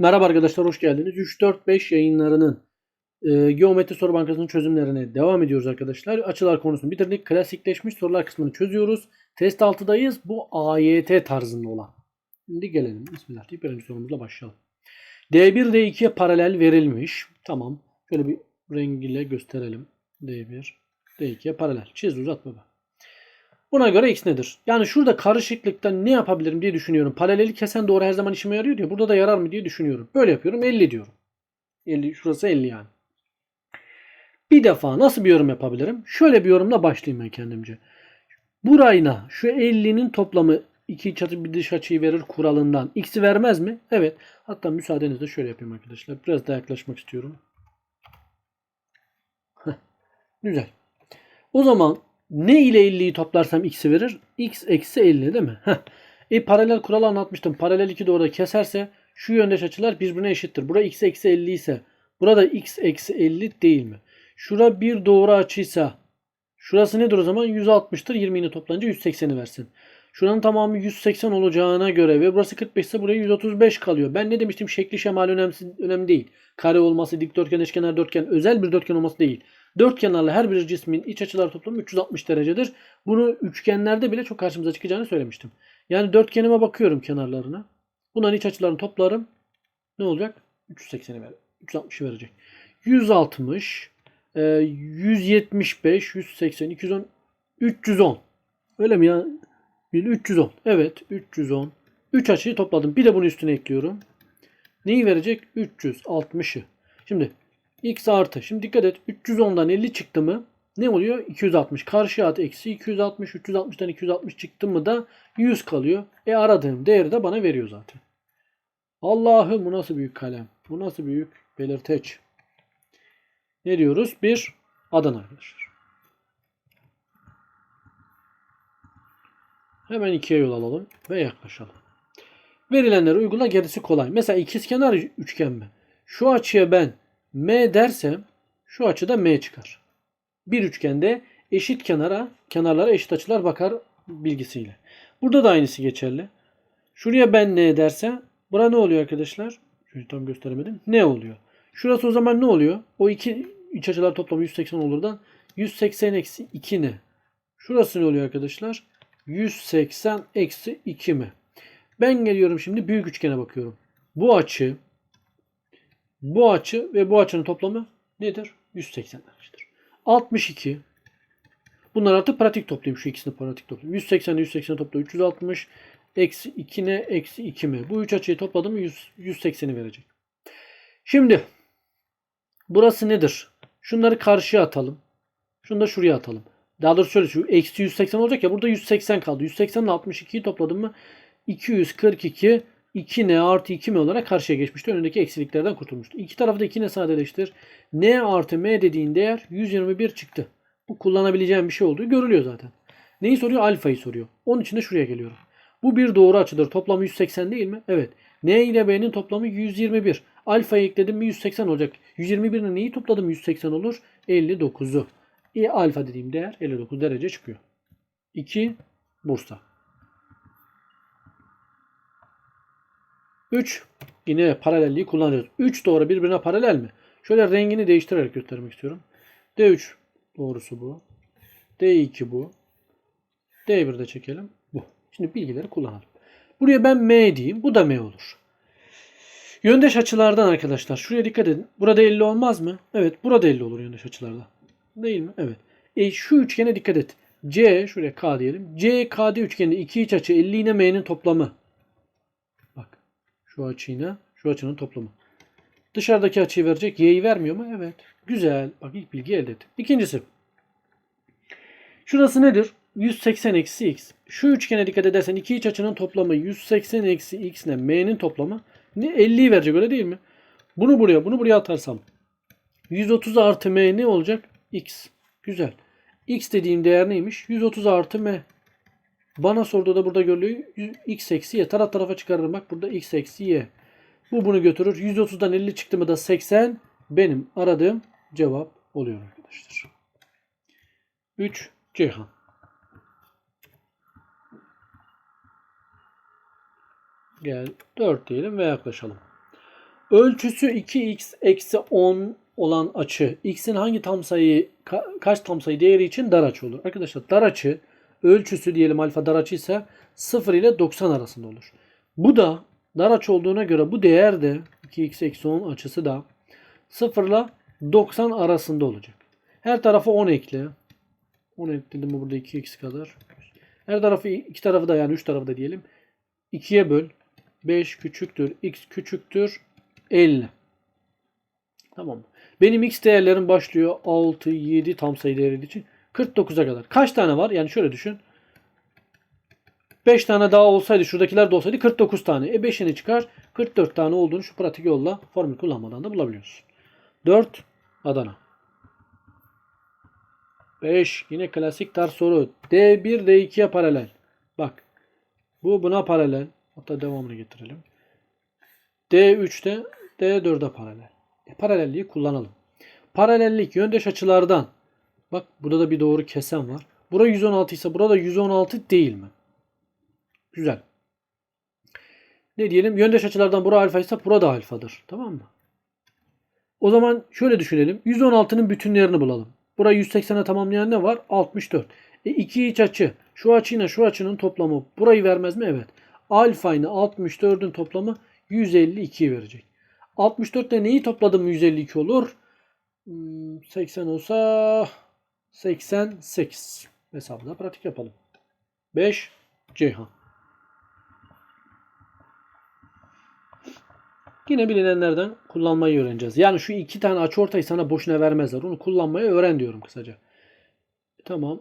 Merhaba arkadaşlar hoş geldiniz. 3-4-5 yayınlarının e, Geometri Soru Bankası'nın çözümlerine devam ediyoruz arkadaşlar. Açılar konusunu bitirdik. Klasikleşmiş sorular kısmını çözüyoruz. Test 6'dayız. Bu AYT tarzında olan. Şimdi gelelim. Bismillah deyip birinci sorumuzla başlayalım. D1 D2'ye paralel verilmiş. Tamam. Şöyle bir rengiyle gösterelim. D1 D2'ye paralel. Çiz uzat baba. Buna göre x nedir? Yani şurada karışıklıkta ne yapabilirim diye düşünüyorum. Paraleli kesen doğru her zaman işime yarıyor diyor. Burada da yarar mı diye düşünüyorum. Böyle yapıyorum. 50 diyorum. 50, şurası 50 yani. Bir defa nasıl bir yorum yapabilirim? Şöyle bir yorumla başlayayım ben kendimce. Burayla şu 50'nin toplamı iki iç açı bir dış açıyı verir kuralından. X'i vermez mi? Evet. Hatta müsaadenizle şöyle yapayım arkadaşlar. Biraz daha yaklaşmak istiyorum. Heh, Güzel. O zaman ne ile 50'yi toplarsam x'i verir? x eksi 50 değil mi? Heh. E paralel kuralı anlatmıştım. Paralel iki doğru keserse şu yöndeş açılar birbirine eşittir. Bura x eksi 50 ise burada x eksi 50 değil mi? Şura bir doğru açıysa şurası nedir o zaman? 160'tır. 20'ini toplanınca 180'i versin. Şuranın tamamı 180 olacağına göre ve burası 45 ise buraya 135 kalıyor. Ben ne demiştim? Şekli şemal önemsiz, önemli değil. Kare olması, dikdörtgen, eşkenar, dörtgen, özel bir dörtgen olması değil. Dört kenarlı her bir cismin iç açılar toplamı 360 derecedir. Bunu üçgenlerde bile çok karşımıza çıkacağını söylemiştim. Yani dörtgenime bakıyorum kenarlarına. Bunların iç açılarını toplarım. Ne olacak? 380'i ver. 360'ı verecek. 160, e, 175, 180, 210, 310. Öyle mi ya? Bir 310. Evet 310. 3 açıyı topladım. Bir de bunun üstüne ekliyorum. Neyi verecek? 360'ı. Şimdi x artı. Şimdi dikkat et. 310'dan 50 çıktı mı ne oluyor? 260. Karşı at eksi 260. 360'dan 260 çıktı mı da 100 kalıyor. E aradığım değeri de bana veriyor zaten. Allah'ım bu nasıl büyük kalem. Bu nasıl büyük belirteç. Ne diyoruz? Bir Adana arkadaşlar. Hemen ikiye yol alalım ve yaklaşalım. Verilenleri uygula gerisi kolay. Mesela ikizkenar üçgen mi? Şu açıya ben M dersem şu açıda M çıkar. Bir üçgende eşit kenara, kenarlara eşit açılar bakar bilgisiyle. Burada da aynısı geçerli. Şuraya ben N dersem bura ne oluyor arkadaşlar? Şunu tam gösteremedim. Ne oluyor? Şurası o zaman ne oluyor? O iki iç açılar toplamı 180 olurdan 180 eksi 2 ne? Şurası ne oluyor arkadaşlar? 180 eksi 2 mi? Ben geliyorum şimdi büyük üçgene bakıyorum. Bu açı bu açı ve bu açının toplamı nedir? 180 arkadaşlar. 62. Bunlar artık pratik toplayayım. Şu ikisini pratik toplayayım. 180 180 topla 360. Eksi 2 ne? Eksi 2 mi? Bu üç açıyı topladım 100, 180'i verecek. Şimdi burası nedir? Şunları karşıya atalım. Şunu da şuraya atalım. Daha doğrusu şöyle şu eksi 180 olacak ya burada 180 kaldı. 180 ile 62'yi topladım mı 242 2 n artı 2 m olarak karşıya geçmişti. Önündeki eksiliklerden kurtulmuştu. İki tarafı da 2 n sadeleştir. n artı m dediğin değer 121 çıktı. Bu kullanabileceğim bir şey olduğu görülüyor zaten. Neyi soruyor? Alfayı soruyor. Onun için de şuraya geliyorum. Bu bir doğru açıdır. Toplamı 180 değil mi? Evet. N ile B'nin toplamı 121. Alfayı ekledim mi 180 olacak. 121 ile neyi topladım 180 olur? 59'u. E alfa dediğim değer 59 derece çıkıyor. 2 Bursa. 3 yine paralelliği kullanıyoruz. 3 doğru birbirine paralel mi? Şöyle rengini değiştirerek göstermek istiyorum. D3 doğrusu bu. D2 bu. D1 de çekelim. Bu. Şimdi bilgileri kullanalım. Buraya ben M diyeyim. Bu da M olur. Yöndeş açılardan arkadaşlar. Şuraya dikkat edin. Burada 50 olmaz mı? Evet. Burada 50 olur yöndeş açılarda. Değil mi? Evet. E şu üçgene dikkat et. C şuraya K diyelim. C KD üçgeni iki iç açı 50 ile M'nin toplamı. Şu açıyla şu açının toplamı. Dışarıdaki açıyı verecek. Y'yi vermiyor mu? Evet. Güzel. Bak ilk bilgi elde ettik. İkincisi. Şurası nedir? 180 eksi x. Şu üçgene dikkat edersen iki iç açının toplamı 180 eksi x ile m'nin toplamı ne 50'yi verecek öyle değil mi? Bunu buraya bunu buraya atarsam 130 artı m ne olacak? x. Güzel. x dediğim değer neymiş? 130 artı m. Bana sorduğu da burada görülüyor. x eksi y. Taraf tarafa çıkarırım. Bak burada x eksi y. Bu bunu götürür. 130'dan 50 çıktı mı da 80 benim aradığım cevap oluyor arkadaşlar. 3 Ceyhan. Gel 4 diyelim ve yaklaşalım. Ölçüsü 2x eksi 10 olan açı x'in hangi tam sayı ka- kaç tam sayı değeri için dar açı olur? Arkadaşlar dar açı ölçüsü diyelim alfa dar açı ise 0 ile 90 arasında olur. Bu da dar açı olduğuna göre bu değer de 2x eksi 10 açısı da 0 ile 90 arasında olacak. Her tarafa 10 ekle. 10 ekledim mi burada 2x kadar. Her tarafı iki tarafı da yani 3 tarafı da diyelim. 2'ye böl. 5 küçüktür. X küçüktür. 50. Tamam mı? Benim x değerlerim başlıyor 6, 7 tam sayı değeri için 49'a kadar. Kaç tane var? Yani şöyle düşün. 5 tane daha olsaydı şuradakiler de olsaydı 49 tane. E 5'ini çıkar. 44 tane olduğunu şu pratik yolla formül kullanmadan da bulabiliyorsun. 4 Adana. 5 yine klasik tar soru. D1 D2'ye paralel. Bak. Bu buna paralel. Hatta devamını getirelim. D3'te D4'e paralel. E, paralelliği kullanalım. Paralellik yöndeş açılardan. Bak burada da bir doğru kesen var. Bura 116 ise burada 116 değil mi? Güzel. Ne diyelim? Yöndeş açılardan bura alfa ise bura da alfadır. Tamam mı? O zaman şöyle düşünelim. 116'nın bütünlerini bulalım. Burayı 180'e tamamlayan ne var? 64. E iki iç açı. Şu açıyla şu açının toplamı burayı vermez mi? Evet. Alfa ile 64'ün toplamı 152 verecek. 64'te neyi topladım 152 olur? Hmm, 80 olsa 88. Hesabına pratik yapalım. 5 Ceyhan. Yine bilinenlerden kullanmayı öğreneceğiz. Yani şu iki tane açıortayı sana boşuna vermezler. Onu kullanmayı öğren diyorum kısaca. Tamam.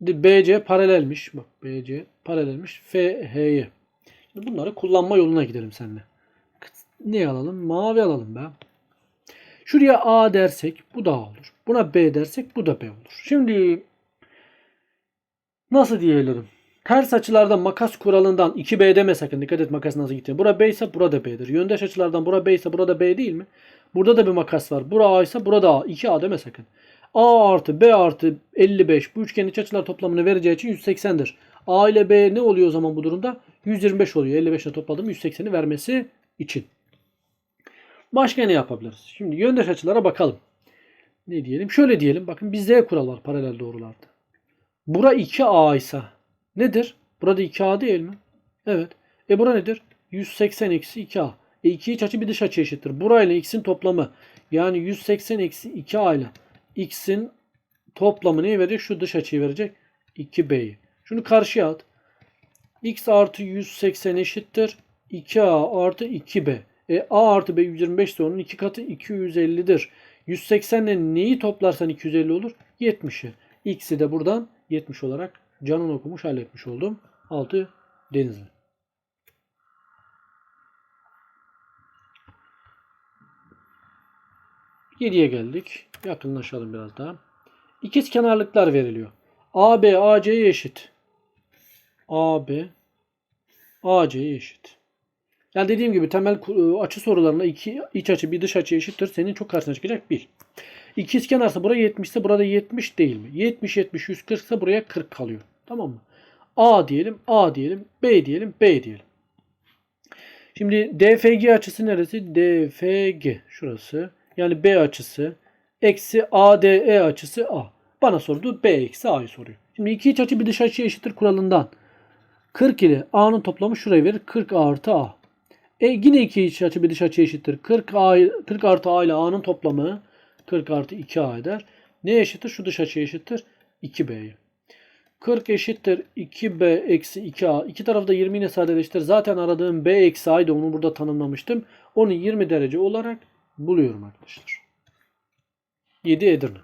BC paralelmiş. Bak BC paralelmiş. FH'ye. Bunları kullanma yoluna gidelim seninle. Ne alalım? Mavi alalım be. Şuraya A dersek bu da A olur. Buna B dersek bu da B olur. Şimdi nasıl diyelim? Ters açılarda makas kuralından 2B deme sakın. Dikkat et makas nasıl gittiğine. Bura B ise burada B'dir. Yöndeş açılardan bura B ise burada B değil mi? Burada da bir makas var. Bura A ise burada A. 2A deme sakın. A artı B artı 55 bu üçgenin iç açılar toplamını vereceği için 180'dir. A ile B ne oluyor o zaman bu durumda? 125 oluyor. 55 ile topladım 180'i vermesi için. Başka ne yapabiliriz? Şimdi yöndeş açılara bakalım. Ne diyelim? Şöyle diyelim. Bakın Z kural var paralel doğrularda. Bura 2A ise nedir? Burada 2A değil mi? Evet. E bura nedir? 180 eksi 2A. E iki iç açı bir dış açı eşittir. Burayla x'in toplamı. Yani 180 eksi 2A ile x'in toplamı neyi verecek? Şu dış açıyı verecek. 2b'yi. Şunu karşıya at. x artı 180 eşittir. 2a artı 2b. E a artı b 125 ise onun iki katı 250'dir. 180 ile neyi toplarsan 250 olur? 70'i. X'i de buradan 70 olarak canın okumuş halletmiş oldum. 6 Denizli. Yediye geldik. Yakınlaşalım biraz daha. İkiz kenarlıklar veriliyor. AB AC'ye eşit. AB AC'ye eşit. Yani dediğim gibi temel ku- açı sorularında iki iç açı bir dış açı eşittir. Senin çok karşına çıkacak bil. İkiz kenarsa buraya 70 ise burada 70 değil mi? 70 70 140 ise buraya 40 kalıyor. Tamam mı? A diyelim, A diyelim, B diyelim, B diyelim. Şimdi DFG açısı neresi? DFG şurası. Yani B açısı eksi ADE açısı A. Bana sordu B eksi A'yı soruyor. Şimdi iki iç açı bir dış açı eşittir kuralından. 40 ile A'nın toplamı şurayı verir. 40 artı A. E yine iki iç açı bir dış açı eşittir. 40, A, 40 artı A ile A'nın toplamı 40 artı 2A eder. Ne eşittir? Şu dış açı eşittir. 2B'ye. 40 eşittir 2B eksi 2A. İki tarafı da 20 ile sadeleştir. Zaten aradığım B eksi A'ydı. Onu burada tanımlamıştım. Onu 20 derece olarak buluyorum arkadaşlar. 7 Edirne.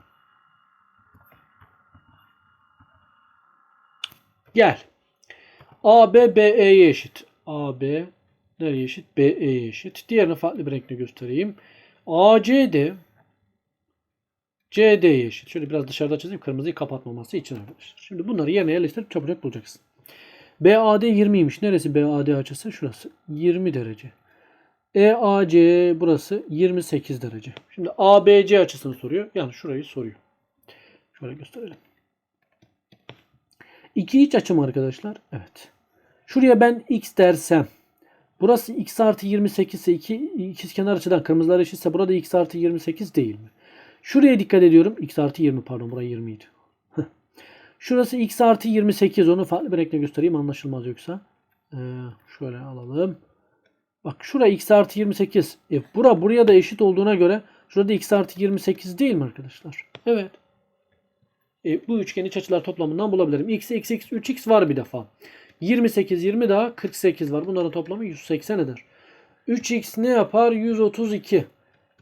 Gel. AB BE'ye eşit. AB nereye eşit? BE'ye eşit. Diğerini farklı bir renkle göstereyim. ACD CD'ye eşit. Şöyle biraz dışarıda çizeyim. Kırmızıyı kapatmaması için arkadaşlar. Şimdi bunları yerine yerleştirip çabucak bulacaksın. BAD 20'ymiş. Neresi BAD açısı? Şurası. 20 derece. EAC burası 28 derece. Şimdi ABC açısını soruyor. Yani şurayı soruyor. Şöyle gösterelim. İki iç açım arkadaşlar. Evet. Şuraya ben x dersem Burası x artı 28 ise iki, ikizkenar açıdan kırmızılar eşitse burada x artı 28 değil mi? Şuraya dikkat ediyorum. x artı 20 pardon burası 20 idi. Şurası x artı 28. Onu farklı bir renkle göstereyim anlaşılmaz yoksa. Ee, şöyle alalım. Bak şura x artı 28. E, bura buraya da eşit olduğuna göre şurada x artı 28 değil mi arkadaşlar? Evet. E, bu üçgeni iç açılar toplamından bulabilirim. x, x, x, 3x var bir defa. 28, 20 daha 48 var. Bunların toplamı 180 eder. 3x ne yapar? 132.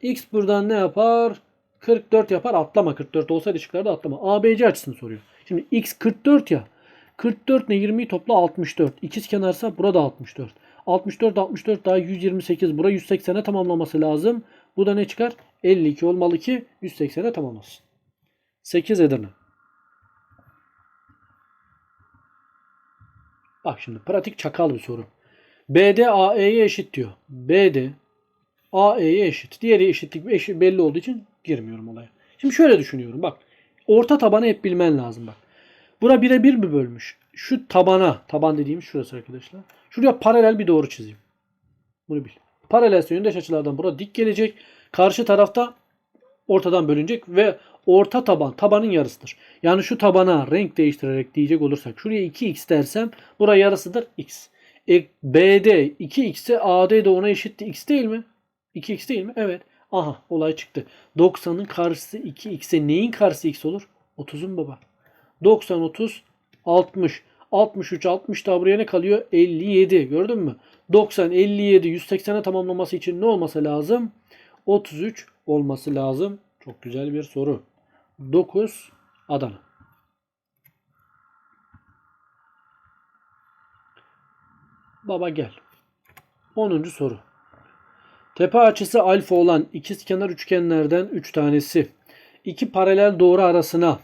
x buradan ne yapar? 44 yapar. Atlama 44 olsaydı şıklarda atlama. ABC açısını soruyor. Şimdi x 44 ya. 44 ne 20'yi topla 64. İkiz kenarsa burada 64. 64 64 daha 128. Bura 180'e tamamlaması lazım. Bu da ne çıkar? 52 olmalı ki 180'e tamamlasın. 8 Edirne. Bak şimdi pratik çakal bir soru. BD AE'ye eşit diyor. BD AE'ye eşit. Diğeri eşitlik eşit belli olduğu için girmiyorum olaya. Şimdi şöyle düşünüyorum bak. Orta tabanı hep bilmen lazım bak. Bura bire bir mi bölmüş? Şu tabana, taban dediğimiz şurası arkadaşlar. Şuraya paralel bir doğru çizeyim. Bunu bil. Paralel yöndeş açılardan bura dik gelecek. Karşı tarafta ortadan bölünecek ve orta taban tabanın yarısıdır. Yani şu tabana renk değiştirerek diyecek olursak şuraya 2x dersem buraya yarısıdır x. E, BD 2x ise AD de ona eşitti x değil mi? 2x değil mi? Evet. Aha olay çıktı. 90'ın karşısı 2x'e neyin karşısı x olur? 30'un baba. 90 30 60. 63 60 daha buraya ne kalıyor? 57. Gördün mü? 90 57 180'e tamamlaması için ne olması lazım? 33 olması lazım. Çok güzel bir soru. 9 Adana. Baba gel. 10. soru. Tepe açısı alfa olan ikizkenar üçgenlerden 3 tanesi iki paralel doğru arasına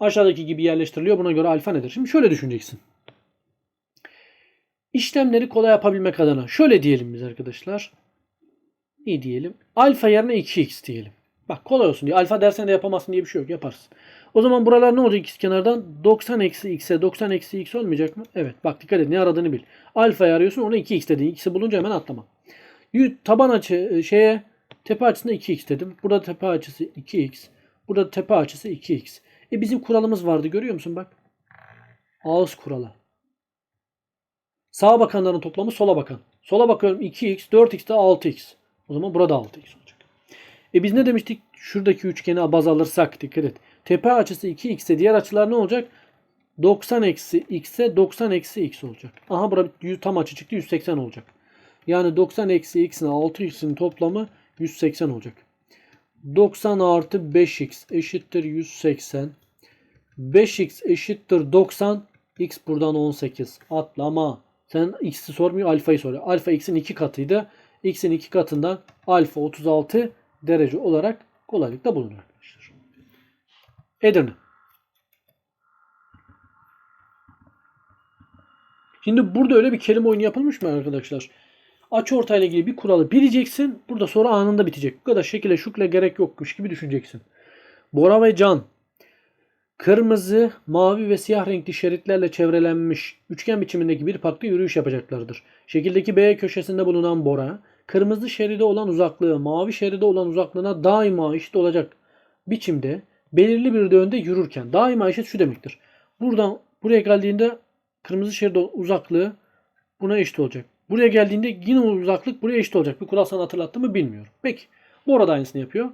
aşağıdaki gibi yerleştiriliyor. Buna göre alfa nedir? Şimdi şöyle düşüneceksin. İşlemleri kolay yapabilmek adına şöyle diyelim biz arkadaşlar. İyi diyelim. Alfa yerine 2x diyelim. Bak kolay olsun diye. Alfa dersen de yapamazsın diye bir şey yok. Yaparsın. O zaman buralar ne olacak ikizkenardan? 90 eksi x'e 90 eksi x olmayacak mı? Evet. Bak dikkat et. Ne aradığını bil. Alfa'yı arıyorsun. Ona 2x dedin. X'i bulunca hemen atlama. Taban açı şeye tepe açısına 2x dedim. Burada tepe açısı 2x. Burada tepe açısı 2x. E bizim kuralımız vardı. Görüyor musun bak? Ağız kuralı. Sağa bakanların toplamı sola bakan. Sola bakıyorum 2x, 4x de 6x. O zaman burada 6x olacak. E biz ne demiştik? Şuradaki üçgeni baz alırsak dikkat et. Tepe açısı 2x ise diğer açılar ne olacak? 90 eksi x'e 90 eksi x olacak. Aha burada tam açı çıktı 180 olacak. Yani 90 eksi x'in 6x'in toplamı 180 olacak. 90 artı 5x eşittir 180. 5x eşittir 90. X buradan 18. Atlama. Sen x'i sormuyor alfayı soruyor. Alfa x'in 2 katıydı. X'in 2 katından alfa 36 derece olarak kolaylıkla bulunur arkadaşlar. Edirne. Şimdi burada öyle bir kelime oyunu yapılmış mı arkadaşlar? Açı ortayla ilgili bir kuralı bileceksin. Burada soru anında bitecek. Bu kadar şekile şukle gerek yokmuş gibi düşüneceksin. Bora ve Can kırmızı, mavi ve siyah renkli şeritlerle çevrelenmiş üçgen biçimindeki bir parkta yürüyüş yapacaklardır. Şekildeki B köşesinde bulunan Bora, kırmızı şeride olan uzaklığı mavi şeride olan uzaklığına daima eşit olacak biçimde belirli bir yönde yürürken daima eşit şu demektir. Buradan buraya geldiğinde kırmızı şeride uzaklığı buna eşit olacak. Buraya geldiğinde yine uzaklık buraya eşit olacak. Bir kural sana hatırlattı mı bilmiyorum. Peki. Bora da aynısını yapıyor.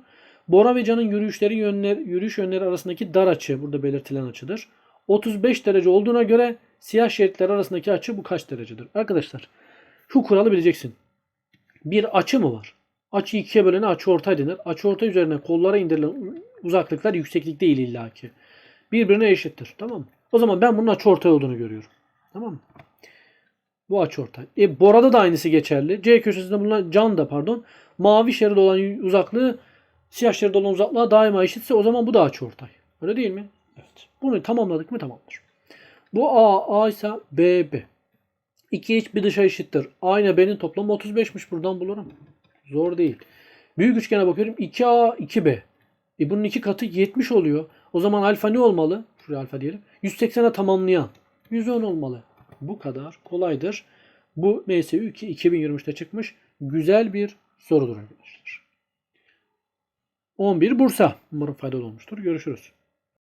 Bora ve Can'ın yürüyüşleri yönler, yürüyüş yönleri arasındaki dar açı burada belirtilen açıdır. 35 derece olduğuna göre siyah şeritler arasındaki açı bu kaç derecedir? Arkadaşlar şu kuralı bileceksin. Bir açı mı var? Açı ikiye bölene açı ortay denir. Açı ortay üzerine kollara indirilen uzaklıklar yükseklik değil illaki. Birbirine eşittir. Tamam mı? O zaman ben bunun açı ortay olduğunu görüyorum. Tamam mı? Bu açı ortay. E Bora'da da aynısı geçerli. C köşesinde bulunan can da pardon. Mavi şerit olan uzaklığı siyah şerit olan uzaklığa daima eşitse o zaman bu da açı ortay. Öyle değil mi? Evet. Bunu tamamladık mı tamamdır. Bu A, A ise B, B. 2 iç bir dışa eşittir. A ile B'nin toplamı 35'miş. Buradan bulurum. Zor değil. Büyük üçgene bakıyorum. 2A, 2B. E bunun iki katı 70 oluyor. O zaman alfa ne olmalı? Şuraya alfa diyelim. 180'e tamamlayan. 110 olmalı. Bu kadar kolaydır. Bu MSÜ 2 2023'te çıkmış. Güzel bir sorudur arkadaşlar. 11 Bursa. Umarım faydalı olmuştur. Görüşürüz.